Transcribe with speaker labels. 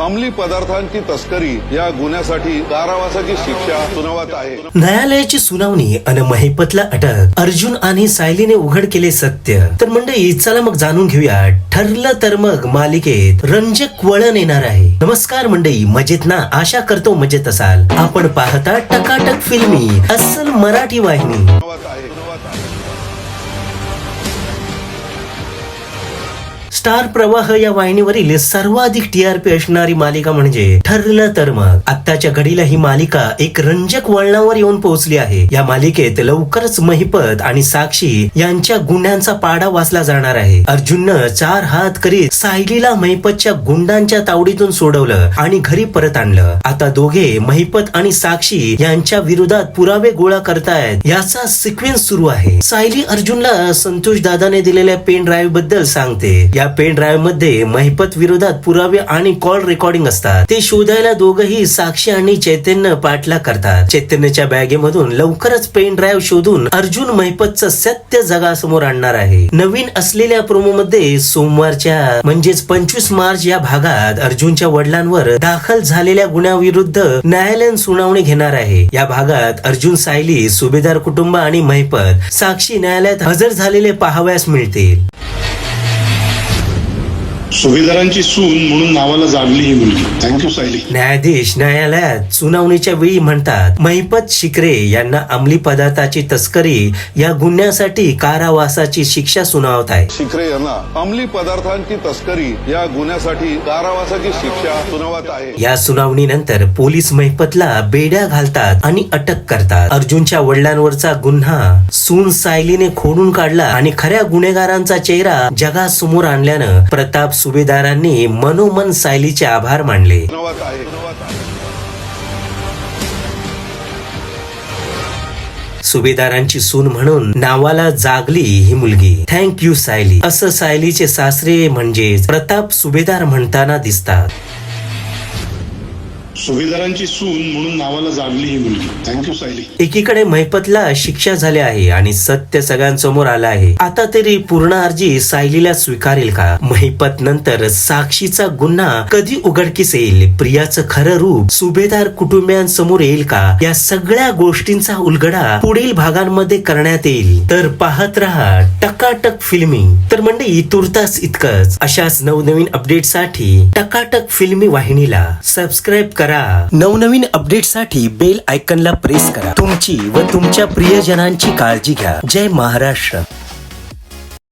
Speaker 1: अंमली पदार्थांची तस्करी या गुन्ह्यासाठी कारावासाची शिक्षा सुनावत आहे.
Speaker 2: न्यायालयाची सुनावणी अन महिपतला अटक. अर्जुन आणि सायलीने उघड केले सत्य. तर मंडळी चला मग जाणून घेऊया. ठरलं तर मग मालिकेत रंजक वळण येणार आहे. नमस्कार मंडळी मजेत ना? आशा करतो मजेत असाल. आपण पाहता टकाटक फिल्मी अस्सल मराठी वाहिनी. स्टार प्रवाह या वाहिनीवरील सर्वाधिक टीआरपी असणारी मालिका म्हणजे ठरलं तर मग. आत्ताच्या घडीला ही मालिका एक रंजक वळणावर येऊन पोहोचली आहे. या मालिकेत लवकरच महिपत आणि साक्षी यांच्या गुन्ह्यांचा पाडा वाचला जाणार आहे. अर्जुननं चार हात करीत सायलीला महिपतच्या गुंडांच्या तावडीतून सोडवलं आणि घरी परत आणलं. आता दोघे महिपत आणि साक्षी यांच्या विरोधात पुरावे गोळा करतायत. याचा सिक्वेन्स सुरू आहे. सायली अर्जुनला संतोष दादाने दिलेल्या पेन ड्राईव्हबद्दल सांगते. या पेन ड्राईव्हमध्ये महिपत विरोधात पुरावे आणि कॉल रेकॉर्डिंग असतात. ते शोधायला दोघही साक्षी आणि चैतन्य पाठला करतात. चैतन्यच्या बॅगेमधून लवकरच पेन ड्राईव्ह शोधून अर्जुन महिपतचं सत्य जगासमोर आणणार आहे. नवीन असलेल्या प्रोमो मध्ये सोमवारच्या म्हणजेच पंचवीस मार्च या भागात अर्जुनच्या वडिलांवर दाखल झालेल्या गुन्ह्याविरुद्ध न्यायालयीन सुनावणी घेणार आहे. या भागात अर्जुन सायली सुभेदार कुटुंब आणि महिपत साक्षी न्यायालयात हजर झालेले पाहावयास मिळतील.
Speaker 3: सुभेदारांची सून म्हणून नावाला जागली ही मुलगी. थँक्यू सायली
Speaker 2: न्यायाधीश न्यायालयात सुनावणीच्या वेळी म्हणतात महिपत शिकरे यांना अंमली पदार्थाची तस्करी या गुन्ह्यासाठी कारावासाची शिक्षा सुनावत आहे.
Speaker 1: शिखरे यांना अंमली पदार्थांची तस्करी या गुन्ह्यासाठी कारावासाची शिक्षा सुनावत आहे.
Speaker 2: या सुनावणीनंतर पोलीस महिपतला बेड्या घालतात आणि अटक करतात. अर्जुनच्या वडिलांवरचा गुन्हा सून सायलीने खोडून काढला आणि खऱ्या गुन्हेगारांचा चेहरा जगासमोर आणल्यानं प्रताप सुभेदारांनी मनोमन सायलीचे आभार मानले. सुभेदारांची सून म्हणून नावाला जागली ही मुलगी. Thank you Sayali. असं सायलीचे सासरे म्हणजे प्रताप सुभेदार म्हणताना दिसतात.
Speaker 3: सुभेदारांची सून म्हणून नावाला जागली ही मुलगी. Thank you Sayali.
Speaker 2: एकीकडे महिपतला शिक्षा झाली आहे आणि सत्य सगळ्यांसमोर आलं आहे. आता तरी पूर्ण अर्जी सायलीला स्वीकारेल का? महिपत नंतर साक्षीचा गुन्हा कधी उघडकीस येईल? प्रियाचं खरं रूप सुभेदार कुटुंबियांसमोर येईल का? या सगळ्या गोष्टींचा उलगडा पुढील भागांमध्ये करण्यात येईल. तर पाहत रहा टकाटक फिल्मी. तर मंडळी तुर्तास इतकंच. अशाच नवनवीन अपडेटसाठी टकाटक फिल्मी वाहिनीला सबस्क्राईब करा. नवनवीन अपडेटसाठी बेल आयकनला प्रेस करा. तुमची व तुमच्या प्रियजनांची काळजी घ्या. जय महाराष्ट्र.